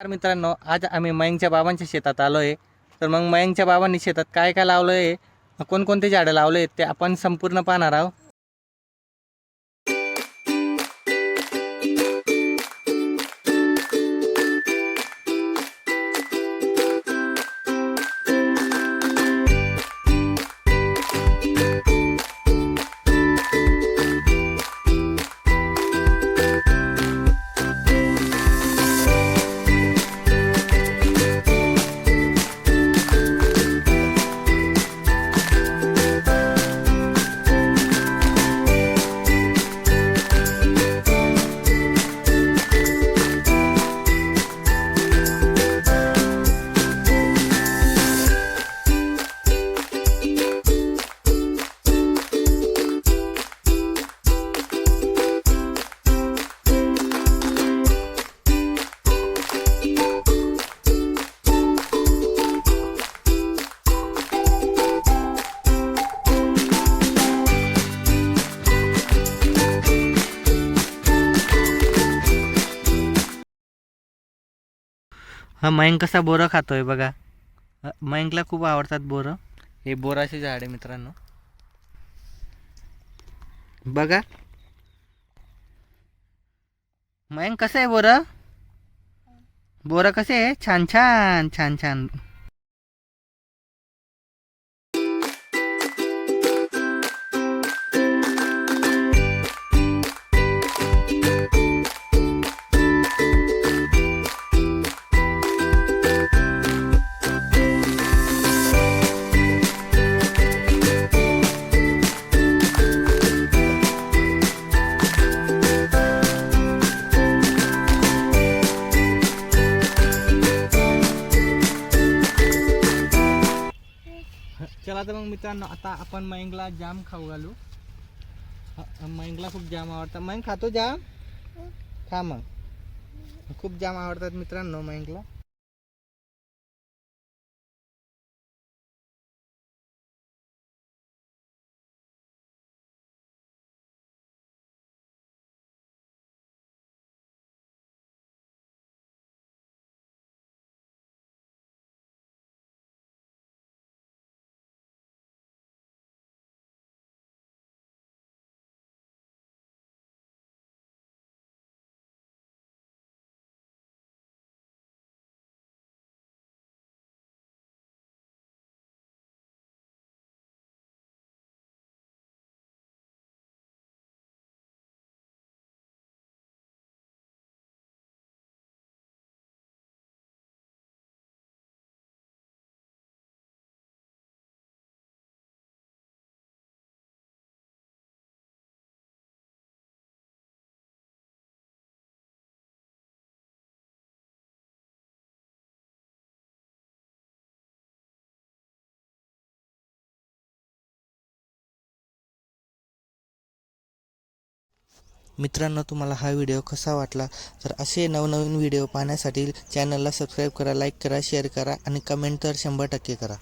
तर मित्रांनो आज आम्ही मयंकच्या बाबांच्या शेतात आलो आहे तर मग मयंकच्या बाबांनी शेतात काय काय लावलं आहे कोणकोणते झाडं लावले आहेत ते आपण संपूर्ण पाहणार आहोत. हा मयंक कसा बोरं खातोय बघा. मयंकला खूप आवडतात बोरं. हे बोराचे झाड आहे मित्रांनो. बघा. मयंक कसं आहे बोरं? बोरं कसे आहे? छान छान छान छान. चला तर मग मित्रांनो आता आपण मयंकला जाम खाऊ घालू. अ, मयंकला खूप जाम आवडतात. मयंक खातो जाम? खा मग. खूप जाम आवडतात मित्रांनो मयंकला. मित्रांनो तुम्हाला हा व्हिडिओ कसा वाटला? तर असे नवनवीन व्हिडिओ पाहण्यासाठी चॅनलला सबस्क्राईब करा लाईक करा शेअर करा आणि कमेंट तर शंभर टक्के करा.